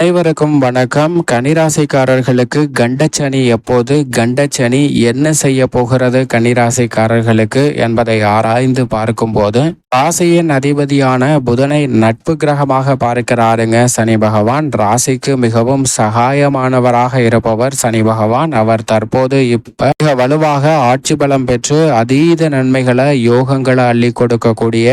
அனைவருக்கும் வணக்கம். கன்னிராசிக்காரர்களுக்கு கண்டச்சனி எப்போது கண்டச்சனி என்ன செய்ய போகிறது கன்னிராசிக்காரர்களுக்கு என்பதை ஆராய்ந்து பார்க்கும்போது ராசியின் அதிபதியான புதனை நட்பு கிரகமாக பார்க்கிறாருங்க சனி பகவான். ராசிக்கு மிகவும் சகாயமானவராக இருப்பவர் சனி பகவான். அவர் தற்போது இப்ப மிக வலுவாக ஆட்சி பலம் பெற்று அதீத நன்மைகளை யோகங்களை அள்ளி கொடுக்கக்கூடிய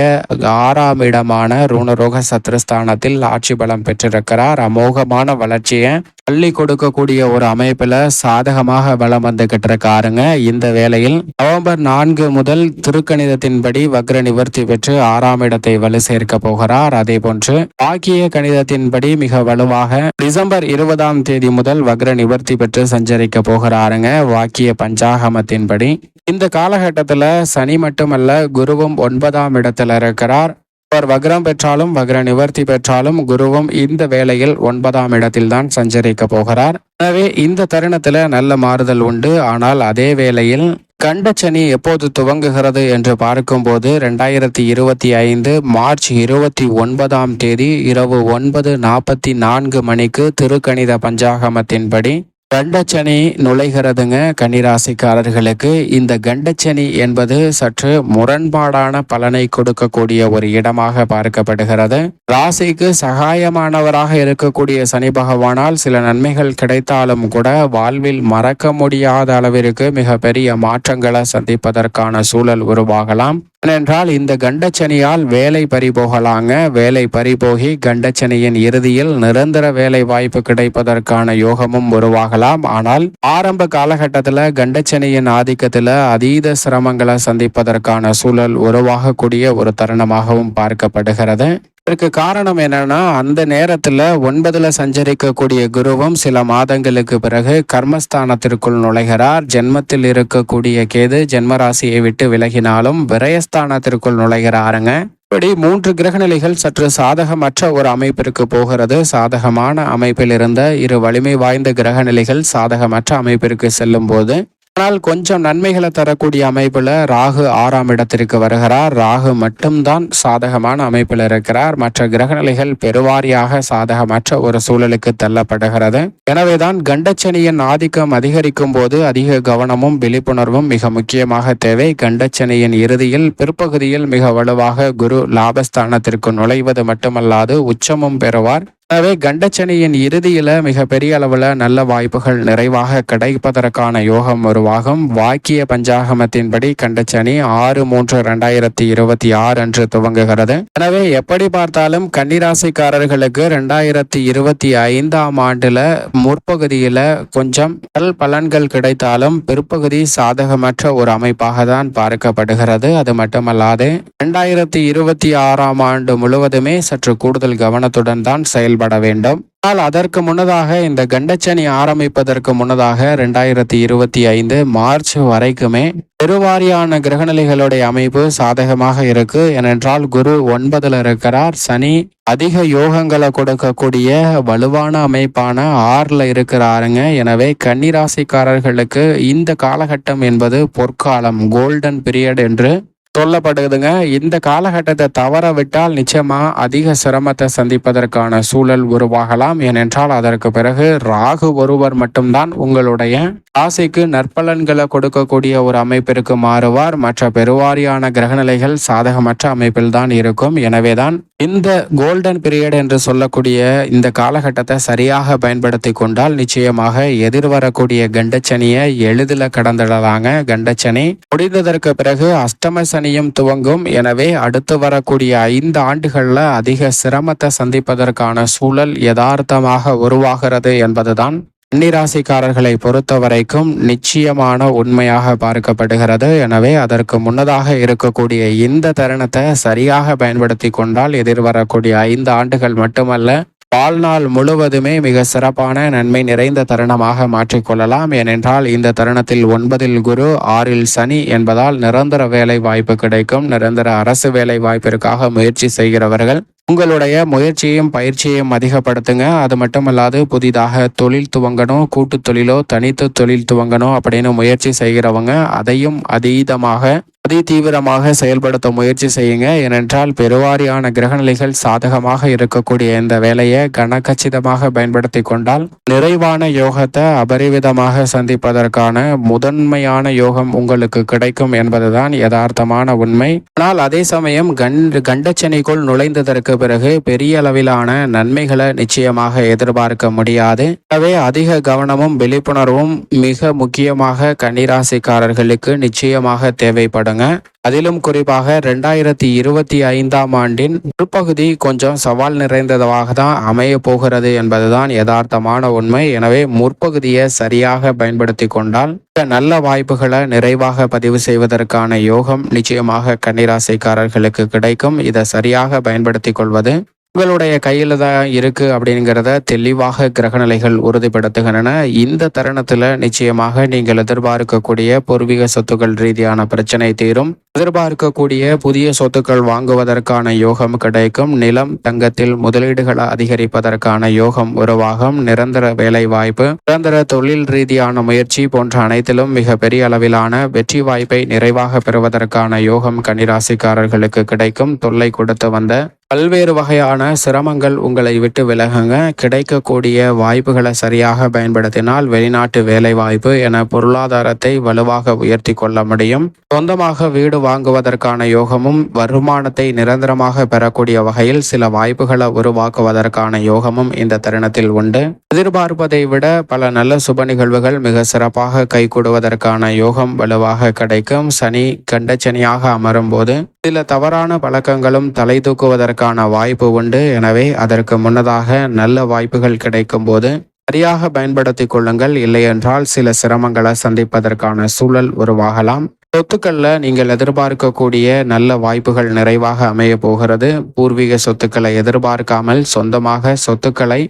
ஆறாம் இடமான ருணரோக சத்ருஸ்தானத்தில் ஆட்சி பலம் பெற்றிருக்கிறார். அமோகமான வளர்ச்சியை தள்ளி கொடுக்கக்கூடிய ஒரு அமைப்புல சாதகமாக வலம் வந்துகிட்டு இருக்காருங்க இந்த வேளையில் நவம்பர் நான்கு முதல் திருக்கணிதத்தின்படி வக்ர நிவர்த்தி பெற்று ஆறாம் இடத்தை வலு சேர்க்க போகிறார். அதே போன்று வாக்கிய கணிதத்தின்படி மிக வலுவாக டிசம்பர் இருபதாம் தேதி முதல் வக்ர நிவர்த்தி பெற்று சஞ்சரிக்க போகிறாருங்க வாக்கிய பஞ்சாகமத்தின்படி. இந்த காலகட்டத்துல சனி மட்டுமல்ல குருவும் ஒன்பதாம் இடத்துல இருக்கிறார். அவர் வக்ரம் பெற்றாலும் வக்ர நிவர்த்தி பெற்றாலும் குருவும் இந்த வேளையில் ஒன்பதாம் இடத்தில்தான் சஞ்சரிக்க போகிறார். எனவே இந்த தருணத்துல நல்ல மாறுதல் உண்டு. ஆனால் அதே வேளையில் கண்டச்சனி எப்போது துவங்குகிறது என்று பார்க்கும்போது ரெண்டாயிரத்தி இருபத்தி ஐந்து மார்ச் இருபத்தி ஒன்பதாம் தேதி இரவு ஒன்பது நாற்பத்தி நான்கு மணிக்கு திருக்கணித பஞ்சாகமத்தின்படி கண்டச்சனி நுழைகிறதுங்க கன்னிராசிக்காரர்களுக்கு. இந்த கண்டச்சனி என்பது சற்று முரண்பாடான பலனை கொடுக்கக்கூடிய ஒரு இடமாக பார்க்கப்படுகிறது. ராசிக்கு சகாயமானவராக இருக்கக்கூடிய சனி பகவானால் சில நன்மைகள் கிடைத்தாலும் கூட வாழ்வில் மறக்க முடியாத அளவிற்கு மிக பெரிய மாற்றங்களை சந்திப்பதற்கான சூழல் உருவாகலாம். ஏனென்றால் இந்த கண்டச்சனியால் வேலை பறிபோகலாங்க. வேலை பறிபோகி கண்டச்சனியின் இறுதியில் நிரந்தர வேலை வாய்ப்பு கிடைப்பதற்கான யோகமும் உருவாகலாம். ஆனால் ஆரம்ப காலகட்டத்தில் கண்டச்சனியின் ஆதிக்கத்தில் அதீத சிரமங்களை சந்திப்பதற்கான சூழல் உருவாகக்கூடிய ஒரு தருணமாகவும் பார்க்கப்படுகிறது. இதற்கு காரணம் என்னன்னா அந்த நேரத்துல ஒன்பதுல சஞ்சரிக்கக்கூடிய குருவும் சில மாதங்களுக்கு பிறகு கர்மஸ்தானத்திற்குள் நுழைகிறார். ஜென்மத்தில் இருக்கக்கூடிய கேது ஜென்மராசியை விட்டு விலகினாலும் விரயஸ்தானத்திற்குள் நுழைகிறாருங்க. இப்படி மூன்று கிரகநிலைகள் சற்று சாதகமற்ற ஒரு அமைப்பிற்கு போகிறது. சாதகமான அமைப்பில் இருந்த இரு வலிமை வாய்ந்த கிரகநிலைகள் சாதகமற்ற அமைப்பிற்கு செல்லும் போது ஆனால் கொஞ்சம் நன்மைகளை தரக்கூடிய அமைப்புல ராகு ஆறாம் இடத்திற்கு வருகிறார். ராகு மட்டும்தான் சாதகமான அமைப்பில் இருக்கிறார். மற்ற கிரகநிலைகள் பெருவாரியாக சாதகமற்ற ஒரு சூழலுக்கு தள்ளப்படுகிறது. எனவேதான் கண்டச்சனியின் ஆதிக்கம் அதிகரிக்கும் போது அதிக கவனமும் விழிப்புணர்வும் மிக முக்கியமாக தேவை. கண்டச்சனியின் இறுதியில் பிற்பகுதியில் மிக வலுவாக குரு லாபஸ்தானத்திற்கு நுழைவது மட்டுமல்லாது உச்சமும் பெறுவார். எனவே கண்டச்சனியின் இறுதியில மிக பெரிய அளவுல நல்ல வாய்ப்புகள் நிறைவாக கிடைப்பதற்கான யோகம் உருவாகும். வாக்கிய பஞ்சாகமத்தின்படி கண்டச்சனி ஆறு மூன்று இரண்டாயிரத்தி இருபத்தி ஆறு அன்று துவங்குகிறது. எனவே எப்படி பார்த்தாலும் கன்னிராசிக்காரர்களுக்கு ரெண்டாயிரத்தி இருபத்தி ஐந்தாம் ஆண்டுல முற்பகுதியில கொஞ்சம் நல் பலன்கள் கிடைத்தாலும் பிற்பகுதி சாதகமற்ற ஒரு அமைப்பாக தான் பார்க்கப்படுகிறது. அது மட்டுமல்லாது இரண்டாயிரத்தி இருபத்தி ஆறாம் ஆண்டு முழுவதுமே சற்று கூடுதல் கவனத்துடன் தான் செயல் செயல்பட வேண்டும் ஆனால் அதற்கு முன்னதாக இந்த கண்டச்சனி ஆரம்பிப்பதற்கு முன்னதாக ரெண்டாயிரத்தி இருபத்தி ஐந்து மார்ச் வரைக்குமே பெருவாரியான கிரகநிலைகளுடைய அமைப்பு சாதகமாக இருக்கு. ஏனென்றால் குரு ஒன்பதுல இருக்கிறார். சனி அதிக யோகங்களை கொடுக்கக்கூடிய வலுவான அமைப்பான ஆறுல இருக்கிறாருங்க. எனவே கன்னிராசிக்காரர்களுக்கு இந்த காலகட்டம் என்பது பொற்காலம் கோல்டன் பீரியட் என்று சொல்லப்படுதுங்க. இந்த காலகட்டத்தை தவற விட்டால் நிச்சயமா அதிக சிரமத்தை சந்திப்பதற்கான சூழல் உருவாகலாம். ஏனென்றால் அதற்கு பிறகு ராகு ஒருவர் மட்டும்தான் உங்களுடைய ராசிக்கு நற்பலன்களை கொடுக்கக்கூடிய ஒரு அமைப்பிற்கு மாறுவார். மற்ற பெருவாரியான கிரகநிலைகள் சாதகமற்ற அமைப்பில் தான் இருக்கும். எனவேதான் இந்த கோல்டன் பீரியட் என்று சொல்லக்கூடிய இந்த காலகட்டத்தை சரியாக பயன்படுத்தி கொண்டால் நிச்சயமாக எதிர்வரக்கூடிய கண்டச்சனியை எளிதில் கடந்துடலாங்க. கண்டச்சனி முடிந்ததற்கு பிறகு அஷ்டம சனியும் துவங்கும். எனவே அடுத்து வரக்கூடிய ஐந்து ஆண்டுகளில் அதிக சிரமத்தை சந்திப்பதற்கான சூழல் யதார்த்தமாக உருவாகிறது என்பதுதான் கன்னிராசிக்காரர்களை பொறுத்த வரைக்கும் நிச்சயமான உண்மையாக பார்க்கப்படுகிறது. எனவே அதற்கு முன்னதாக இருக்கக்கூடிய இந்த தருணத்தை சரியாக பயன்படுத்தி கொண்டால் எதிர்வரக்கூடிய ஐந்து ஆண்டுகள் மட்டுமல்ல வாழ்நாள் முழுவதுமே மிக சிறப்பான நன்மை நிறைந்த தருணமாக மாற்றிக்கொள்ளலாம் ஏனென்றால் இந்த தருணத்தில் ஒன்பதில் குரு ஆறில் சனி என்பதால் நிரந்தர வேலை வாய்ப்பு கிடைக்கும். நிரந்தர அரசு வேலை வாய்ப்பிற்காக முயற்சி செய்கிறவர்கள் உங்களுடைய முயற்சியையும் பயிற்சியையும் அதிகப்படுத்துங்க. அது மட்டுமல்லாது புதிதாக தொழில் துவங்கணும் கூட்டு தொழிலோ தனித்து தொழில் துவங்கணும் அப்படின்னு முயற்சி செய்கிறவங்க அதையும் அதீதமாக அதி தீவிரமாக செயல்படுத்த முயற்சி செய்யுங்க. ஏனென்றால் பெருவாரியான கிரகநிலைகள் சாதகமாக இருக்கக்கூடிய இந்த வேலையை கனகச்சிதமாக பயன்படுத்தி கொண்டால் நிறைவான யோகத்தை அபரிவிதமாக சந்திப்பதற்கான முதன்மையான யோகம் உங்களுக்கு கிடைக்கும் என்பதுதான் யதார்த்தமான உண்மை. ஆனால் அதே சமயம் கண் கண்டச்சனைக்குள் நுழைந்ததற்கு பிறகு பெரிய அளவிலான நன்மைகளை நிச்சயமாக எதிர்பார்க்க முடியாது. எனவே அதிக கவனமும் விழிப்புணர்வும் மிக முக்கியமாக கன்னிராசிக்காரர்களுக்கு நிச்சயமாக தேவைப்படும். தேவைப்படுங்க அதிலும் குறிப்பாக ரெண்டாயிரத்தி இருபத்தி ஐந்தாம் ஆண்டின் முற்பகுதி கொஞ்சம் சவால் நிறைந்ததாக தான் அமைய போகிறது என்பதுதான் யதார்த்தமான உண்மை. எனவே முற்பகுதியை சரியாக பயன்படுத்தி கொண்டால் நல்ல வாய்ப்புகளை நிறைவாக பதிவு செய்வதற்கான யோகம் நிச்சயமாக கன்னிராசிக்காரர்களுக்கு கிடைக்கும். இதை சரியாக பயன்படுத்தி கொள்வது உங்களுடைய கையில் தான் இருக்கு அப்படிங்கிறத தெளிவாக கிரகநிலைகள் உறுதிப்படுத்துகின்றன. இந்த தருணத்தில் நிச்சயமாக நீங்கள் எதிர்பார்க்கக்கூடிய பூர்வீக சொத்துக்கள் ரீதியான பிரச்சனை தீரும். எதிர்பார்க்கக்கூடிய புதிய சொத்துக்கள் வாங்குவதற்கான யோகம் கிடைக்கும். நிலம் தங்கத்தில் முதலீடுகளை அதிகரிப்பதற்கான யோகம் உருவாகும். நிரந்தர வேலை வாய்ப்பு நிரந்தர தொழில் ரீதியான முயற்சி போன்ற அனைத்திலும் மிக பெரிய அளவிலான வெற்றி வாய்ப்பை நிறைவாக பெறுவதற்கான யோகம் கன்னிராசிக்காரர்களுக்கு கிடைக்கும். தொல்லை கொடுத்து வந்த பல்வேறு வகையான சிரமங்கள் உங்களை விட்டு விலகுங்க. கிடைக்கக்கூடிய வாய்ப்புகளை சரியாக பயன்படுத்தினால் வெளிநாட்டு வேலை வாய்ப்பு என பொருளாதாரத்தை வலுவாக உயர்த்தி கொள்ள முடியும். சொந்தமாக வீடு வாங்குவதற்கான யோகமும் வருமானத்தை நிரந்தரமாக பெறக்கூடிய வகையில் சில வாய்ப்புகளை உருவாக்குவதற்கான யோகமும் இந்த தருணத்தில் உண்டு. எதிர்பார்ப்பதை விட பல நல்ல சுப நிகழ்வுகள் மிக சிறப்பாக கைகூடுவதற்கான யோகம் வலுவாக கிடைக்கும். சனி கண்டச்சனியாக அமரும் போது சில தவறான பழக்கங்களும் தலை தூக்குவதற்கு கிடைப்பதற்கான வாய்ப்பு உண்டு. எனவே அதற்கு முன்னதாக நல்ல வாய்ப்புகள் கிடைக்கும் போது சரியாக பயன்படுத்திக் கொள்ளுங்கள். இல்லையென்றால் சில சிரமங்களை சந்திப்பதற்கான சூழல் உருவாகலாம். சொத்துக்கள்ல நீங்கள் எதிர்பார்க்கக்கூடிய நல்ல வாய்ப்புகள் நிறைவாக அமைய போகிறது. பூர்வீக சொத்துக்களை எதிர்பார்க்காமல் சொந்தமாக சொத்துக்களை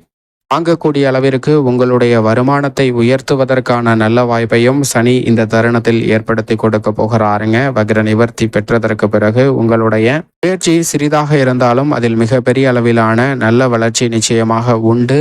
வாங்கக்கூடிய அளவிற்கு உங்களுடைய வருமானத்தை உயர்த்துவதற்கான நல்ல வாய்ப்பையும் சனி இந்த தருணத்தில் ஏற்படுத்தி கொடுக்க போகிறாருங்க. வக்ர நிவர்த்தி பெற்றதற்கு பிறகு உங்களுடைய முயற்சி சிறிதாக இருந்தாலும் அதில் மிகப்பெரிய அளவிலான நல்ல வளர்ச்சி நிச்சயமாக உண்டு.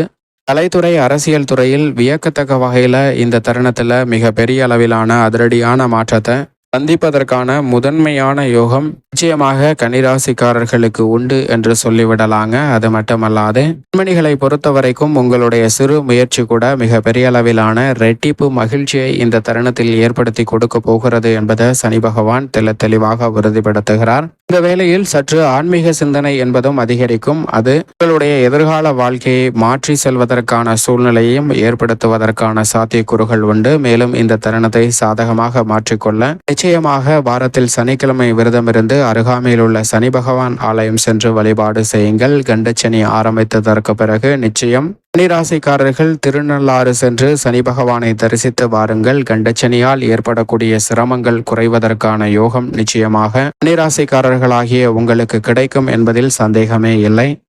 கலைத்துறை அரசியல் துறையில் வியக்கத்தக்க வகையில் இந்த தருணத்தில் மிக பெரிய அளவிலான அதிரடியான மாற்றத்தை சந்திப்பதற்கான முதன்மையான யோகம் நிச்சயமாக கனிராசிக்காரர்களுக்கு உண்டு என்று சொல்லிவிடலாங்க. அது மட்டுமல்லாது பெண்மணிகளை பொறுத்த வரைக்கும் உங்களுடைய சிறு முயற்சி கூட மிக பெரிய அளவிலான ரெட்டிப்பு மகிழ்ச்சியை இந்த தருணத்தில் ஏற்படுத்தி கொடுக்க போகிறது என்பதை சனி பகவான் தெல தெளிவாக உறுதிப்படுத்துகிறார். இந்த வேளையில் சற்று ஆன்மீக சிந்தனை என்பதும் அதிகரிக்கும். அது உங்களுடைய எதிர்கால வாழ்க்கையை மாற்றி செல்வதற்கான சூழ்நிலையையும் ஏற்படுத்துவதற்கான சாத்தியக்கூறுகள் உண்டு. மேலும் இந்த தருணத்தை சாதகமாக மாற்றிக்கொள்ள நிச்சயமாக வாரத்தில் சனிக்கிழமை விரதமிருந்து அருகாமையில் உள்ள சனி பகவான் ஆலயம் சென்று வழிபாடு செய்யுங்கள். கண்டச்சனி ஆரம்பித்ததற்கு பிறகு நிச்சயம் சனிராசிக்காரர்கள் திருநள்ளாறு சென்று சனி பகவானை தரிசித்து வாருங்கள். கண்டச்சனியால் ஏற்படக்கூடிய சிரமங்கள் குறைவதற்கான யோகம் நிச்சயமாக. சனிராசிக்காரர்களாகிய உங்களுக்கு கிடைக்கும் என்பதில் சந்தேகமே இல்லை.